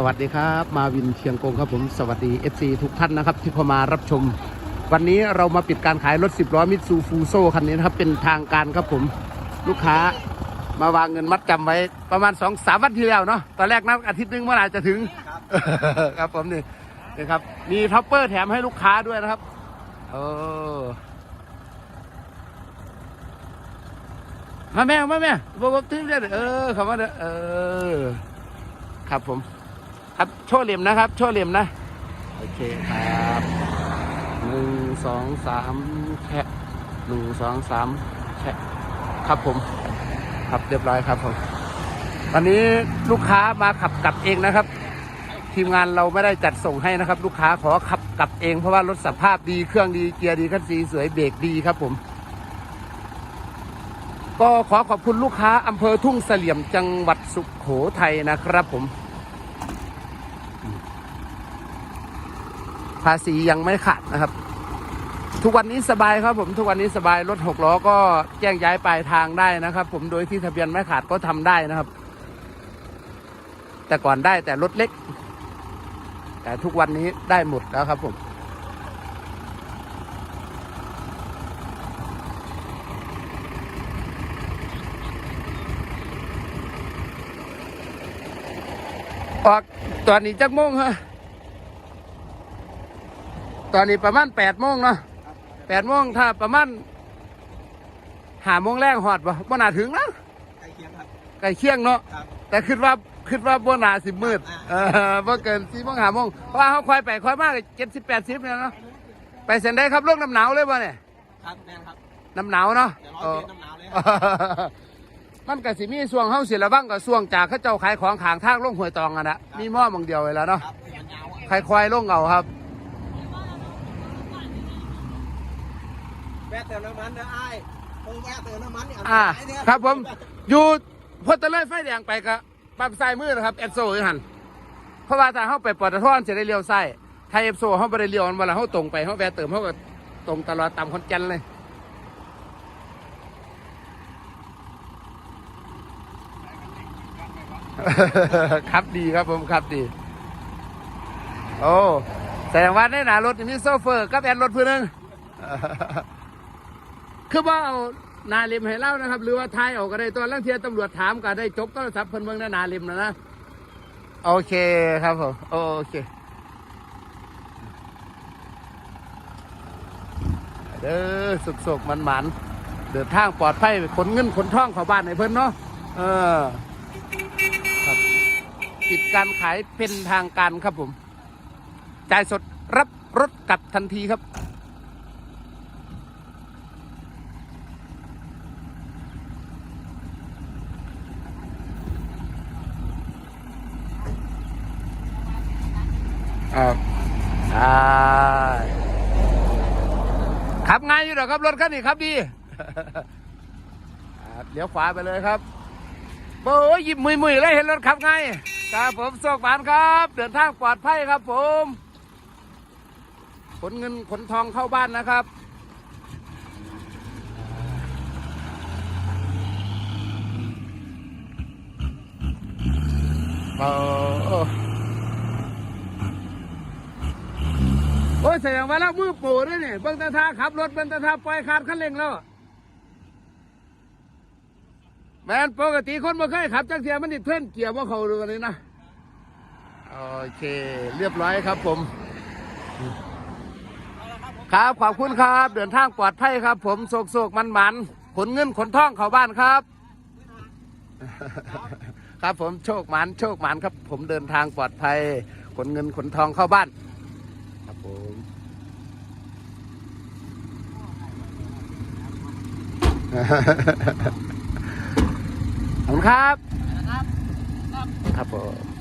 สวัสดีครับ มาวินเชียงกงครับผมสวัสดี FC ทุกท่านนะครับ ที่เข้ามารับชม วันนี้เรามาปิดการขายรถ 10ล้อมิตซูฟูโซคันนี้นะครับ เป็นทางการครับผมลูกค้ามาวางเงินมัดจำไว้ประมาณ2อสามวันที่แล้วเนาะตอนแรกนัดอาทิตย์หนึงเมื่อไหร่จะถึงครับผมนี่นี่ครับมีท็อปเปอร์แถมให้ลูกค้าด้วยนะครับเออมาแม่มาแม่บอกบอกทิ้งเลยเออคำว่าเด้อเออครับผม ครับโชว์เหลี่ยมนะครับ โชว์เหลี่ยมนะ โอเคครับหนึ่งสองสามแค่หนึ่งสองสามแค่ครับผม ครับเรียบร้อยครับผมตอนนี้ลูกค้ามาขับกลับเองนะครับ ทีมงานเราไม่ได้จัดส่งให้นะครับ ลูกค้าขอขับกลับเองเพราะว่ารถสภาพดีเครื่องดีเกียร์ดีคันสีสวยเบรกดีครับผม ก็ขอขอบคุณลูกค้าอำเภอทุ่งเสลี่ยมจังหวัดสุขโขทัยนะครับผม ภาษียังไม่ขาดนะครับ ทุกวันนี้สบายครับผมทุกวันนี้สบายรถหกล้อก็แจ้งย้ายปลายทางได้นะครับ ผมโดยที่ทะเบียนไม่ขาดก็ทำได้นะครับ แต่ก่อนได้แต่รถเล็ก แต่ทุกวันนี้ได้หมดแล้วครับผมออกตอนนี้จักโมงฮะ ตอนนี้ประมาณแปดโมงเนาะแปดโมงถ้าประมาณหาโมงแรกหอดบ่บ่น่าถึงนะใกล้เคียงครับใกล้เคียงเนาะครับ แต่คิดว่าคิดว่าบ่น่าสิมืดเออบ่เกินสี่โมงหาโมงเพราะว่าเขาควายไปควายมากเจ็ดสิบแปดสิบเนี่ยเนาะไปเส้นได้ครับโลกน้ำหนาวเลยบ่เนี่ยครับแม่นครับน้ำหนาวเนาะเดี๋ยวรอเออเย็นน้ำหนาวเลยมันก็สิมีส่วงเฮาสิระวังกับส่วงจากเขาเจ้าขายของขางทางลงห้วยตองอะนะมีหม้อมองเดียวไว้แล้วเนาะครับมันยาวอะ ใครควายลงเอาครับ แวะ เติมน้ำมันเด้อไอ้ายผมแวะเติมน้ำมันนี่เอ่าไอ้เนี่ยครับผม อยู่พอตะเลยไฟแดงไปก็ปั๊มซ้ายมือนะครับเอฟโซอยู่หันเพราะว่าถ้าเฮาไปปตทจะได้เลี้ยวซ้ายถ้าเอฟโซเฮาบ่ได้เลี้ยวมันเวลาเฮาตรงไปเฮาแวะเติมเฮาก็ตรงตลอดตามคอนแก่นเลย ครับดีครับผมครับดี โอ้แสดงว่าในหนารถนี่มีโซเฟอร์กับแอนรถเพื่อนง คือว่าเอานาเลิมให้เล่านะครับ หรือว่าทายออกก็ได้ตัวลังเทียตำรวจถามก็ได้จบก็สับเพิ่นเมืองนาเลิมนะนะโอเคครับผมโอเคเด้อสุกสกมันหมันๆเดินทางปลอดภัยขนเงินขนท่องเข้าบ้านให้เพิ่นเนาะเออครับปิดการขายเป็นทางการครับผมจ่ายสดรับรถกลับทันทีครับ ครับได้ขับง่ายอยู่หรอครับรถคันนี้ครับดีครับเลี้ยวขวาไปเลยครับโอ้ยหยิบมือมือเลยเห็นรถขับง่ายครับผมโชคบานครับ เดินทางปลอดภัยครับ ผมขนเงินขนทองเข้าบ้านนะครับโอ้ โอ้ยแสดงว่าแล้วมือปูด้วยเนี่ยเบิ้งตาทาขับรถเบิ้งตาทาปล่อยขาดคันเร่งแล้วแมนปกติคนบ่เคยขับจักเทียมันนี่เพื่อนเกี่ยวว่าเขาดูกันเลยนะโอเค เรียบร้อยครับผม ครับขอบคุณครับ เดินทางปลอดภัยครับ ผมโศกโศกมันมันขนเงินขนทองเข้าบ้านครับ ครับผมโชคหมันโชคหมันครับ ผมเดินทางปลอดภัย ขนเงินขนทองเข้าบ้าน ผมขอบคุณครับนะครับครับผม